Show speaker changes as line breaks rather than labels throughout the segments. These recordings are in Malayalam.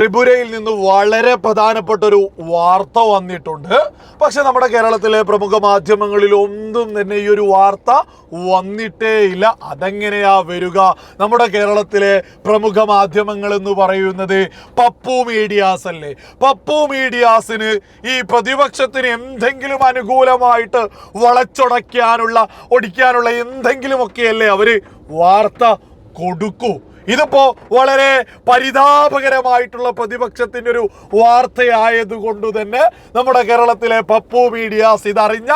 ത്രിപുരയിൽ നിന്ന് വളരെ പ്രധാനപ്പെട്ട ഒരു വാർത്ത വന്നിട്ടുണ്ട്. പക്ഷെ നമ്മുടെ കേരളത്തിലെ പ്രമുഖ മാധ്യമങ്ങളിൽ ഒന്നും തന്നെ ഈ ഒരു വാർത്ത വന്നിട്ടേ ഇല്ല അതെങ്ങനെയാ വരിക? നമ്മുടെ കേരളത്തിലെ പ്രമുഖ മാധ്യമങ്ങൾ എന്ന് പറയുന്നത് പപ്പു മീഡിയാസ് അല്ലേ? പപ്പു മീഡിയാസിന് ഈ പ്രതിപക്ഷത്തിന് എന്തെങ്കിലും അനുകൂലമായിട്ട് വളച്ചൊടയ്ക്കാനുള്ള ഒടിക്കാനുള്ള എന്തെങ്കിലുമൊക്കെയല്ലേ അവർ വാർത്ത കൊടുക്കൂ? ഇതിപ്പോ വളരെ പരിതാപകരമായിട്ടുള്ള പ്രതിപക്ഷത്തിന്റെ ഒരു വാർത്തയായതുകൊണ്ട് തന്നെ നമ്മുടെ കേരളത്തിലെ പപ്പു മീഡിയാസ് ഇതറിഞ്ഞ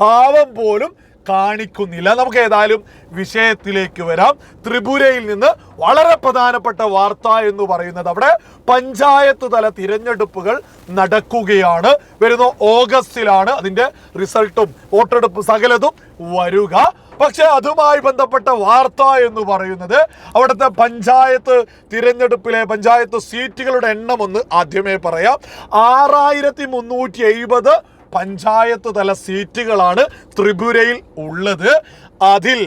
ഭാവം പോലും കാണിക്കുന്നില്ല. നമുക്ക് ഏതായാലും വിഷയത്തിലേക്ക് വരാം. ത്രിപുരയിൽ നിന്ന് വളരെ പ്രധാനപ്പെട്ട വാർത്ത എന്ന് പറയുന്നത് അവിടെ പഞ്ചായത്ത് തല തിരഞ്ഞെടുപ്പുകൾ നടക്കുകയാണ്. വരുന്ന ഓഗസ്റ്റിലാണ് അതിന്റെ റിസൾട്ടും വോട്ടെടുപ്പ് സകലതും വരുക. പക്ഷെ അതുമായി ബന്ധപ്പെട്ട വാർത്ത എന്ന് പറയുന്നത് അവിടുത്തെ പഞ്ചായത്ത് തിരഞ്ഞെടുപ്പിലെ പഞ്ചായത്ത് സീറ്റുകളുടെ എണ്ണം ഒന്ന് ആദ്യമേ പറയാം. ആറായിരത്തി മുന്നൂറ്റി എഴുപത് പഞ്ചായത്ത് തല സീറ്റുകളാണ് ത്രിപുരയിൽ ഉള്ളത്. അതിൽ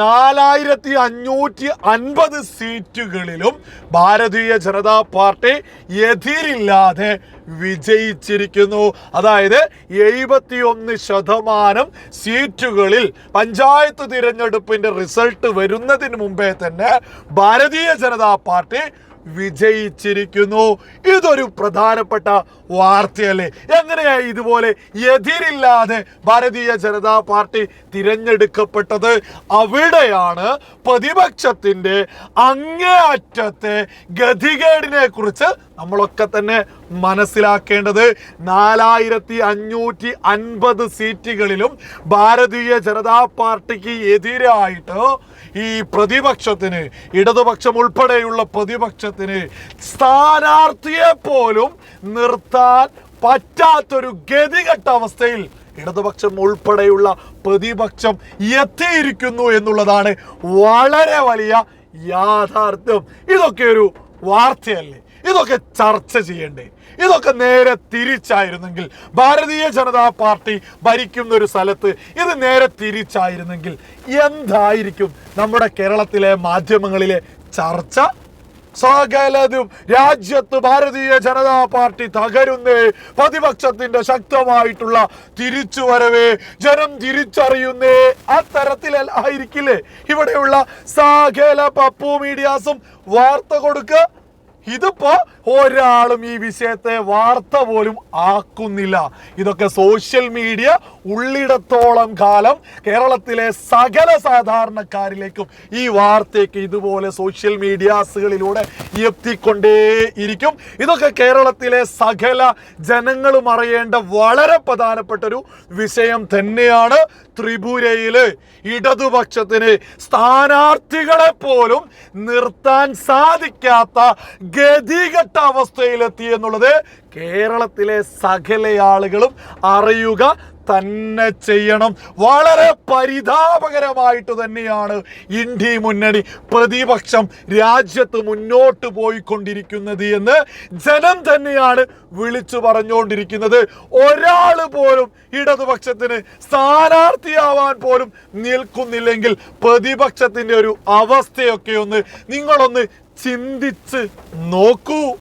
നാലായിരത്തി അഞ്ഞൂറ്റി അൻപത് സീറ്റുകളിലും ഭാരതീയ ജനതാ പാർട്ടി എതിരില്ലാതെ വിജയിച്ചിരിക്കുന്നു. അതായത് എഴുപത്തിയൊന്ന് ശതമാനം സീറ്റുകളിൽ പഞ്ചായത്ത് തിരഞ്ഞെടുപ്പിന്റെ റിസൾട്ട് വരുന്നതിന് മുമ്പേ തന്നെ ഭാരതീയ ജനതാ പാർട്ടി വിജയിച്ചിരിക്കുന്നു. ഇതൊരു പ്രധാനപ്പെട്ട വാർത്തയല്ലേ? എങ്ങനെയാ ഇതുപോലെ എതിരില്ലാതെ ഭാരതീയ ജനതാ പാർട്ടി തിരഞ്ഞെടുക്കപ്പെട്ടത്? അവിടെയാണ് പ്രതിപക്ഷത്തിന്റെ അങ്ങേയറ്റത്തെ ഗതികേടിനെ കുറിച്ച് നമ്മളൊക്കെ തന്നെ മനസ്സിലാക്കേണ്ടത്. നാലായിരത്തി അഞ്ഞൂറ്റി അൻപത് സീറ്റുകളിലും ഭാരതീയ ജനതാ പാർട്ടിക്ക് എതിരായിട്ട് ഈ പ്രതിപക്ഷത്തിന് ഇടതുപക്ഷം ഉൾപ്പെടെയുള്ള പ്രതിപക്ഷത്തിന് സ്ഥാനാർത്ഥിയെ പോലും നിർത്താൻ പറ്റാത്തൊരു ഗതികെട്ട അവസ്ഥയിൽ ഇടതുപക്ഷം ഉൾപ്പെടെയുള്ള പ്രതിപക്ഷം എത്തിയിരിക്കുന്നു എന്നുള്ളതാണ് വളരെ വലിയ യാഥാർത്ഥ്യം. ഇതൊക്കെ ഒരു വാർത്തയല്ലേ? ഇതൊക്കെ ചർച്ച ചെയ്യണ്ടേ? ഇതൊക്കെ നേരെ തിരിച്ചായിരുന്നെങ്കിൽ ഭാരതീയ ജനതാ പാർട്ടി ഭരിക്കുന്ന ഒരു സ്ഥലത്ത് ഇത് നേരെ തിരിച്ചായിരുന്നെങ്കിൽ എന്തായിരിക്കും നമ്മുടെ കേരളത്തിലെ മാധ്യമങ്ങളിലെ ചർച്ച? സകലതും രാജ്യത്ത് ഭാരതീയ ജനതാ പാർട്ടി തകരുന്നേ പ്രതിപക്ഷത്തിന്റെ ശക്തമായിട്ടുള്ള തിരിച്ചുവരവേ ജനം തിരിച്ചറിയുന്നേ. അത്തരത്തിലായിരിക്കില്ലേ ഇവിടെയുള്ള സകല പപ്പു മീഡിയാസും വാർത്ത കൊടുക്കുക ഇതിപ്പോ ഒരാളും ഈ വിഷയത്തെ വാർത്ത പോലും ആക്കുന്നില്ല. ഇതൊക്കെ സോഷ്യൽ മീഡിയ ഉള്ളിടത്തോളം കാലം കേരളത്തിലെ സകല സാധാരണക്കാരിലേക്കും ഈ വാർത്തയ്ക്ക് ഇതുപോലെ സോഷ്യൽ മീഡിയാസുകളിലൂടെ എത്തിക്കൊണ്ടേ ഇരിക്കും. ഇതൊക്കെ കേരളത്തിലെ സകല ജനങ്ങളും അറിയേണ്ട വളരെ പ്രധാനപ്പെട്ട ഒരു വിഷയം തന്നെയാണ് ത്രിപുരയിൽ. ഇടതുപക്ഷത്തിന് സ്ഥാനാർത്ഥികളെ പോലും നിർത്താൻ സാധിക്കാത്ത ഗതികെട്ട അവസ്ഥയിലെത്തി എന്നുള്ളത് കേരളത്തിലെ സകല ആളുകളും അറിയുക തന്നെ ചെയ്യണം. വളരെ പരിതാപകരമായിട്ട് തന്നെയാണ് ഇന്ത്യ മുന്നണി പ്രതിപക്ഷം രാജ്യത്ത് മുന്നോട്ട് പോയിക്കൊണ്ടിരിക്കുന്നത് എന്ന് ജനം തന്നെയാണ് വിളിച്ചു പറഞ്ഞുകൊണ്ടിരിക്കുന്നത്. ഒരാൾ പോലും ഇടതുപക്ഷത്തിന് സ്ഥാനാർത്ഥിയാവാൻ പോലും നിൽക്കുന്നില്ലെങ്കിൽ പ്രതിപക്ഷത്തിന്റെ ഒരു അവസ്ഥയൊക്കെ ഒന്ന് നിങ്ങളൊന്ന് ചിന്തിച്ച് നോക്കൂ.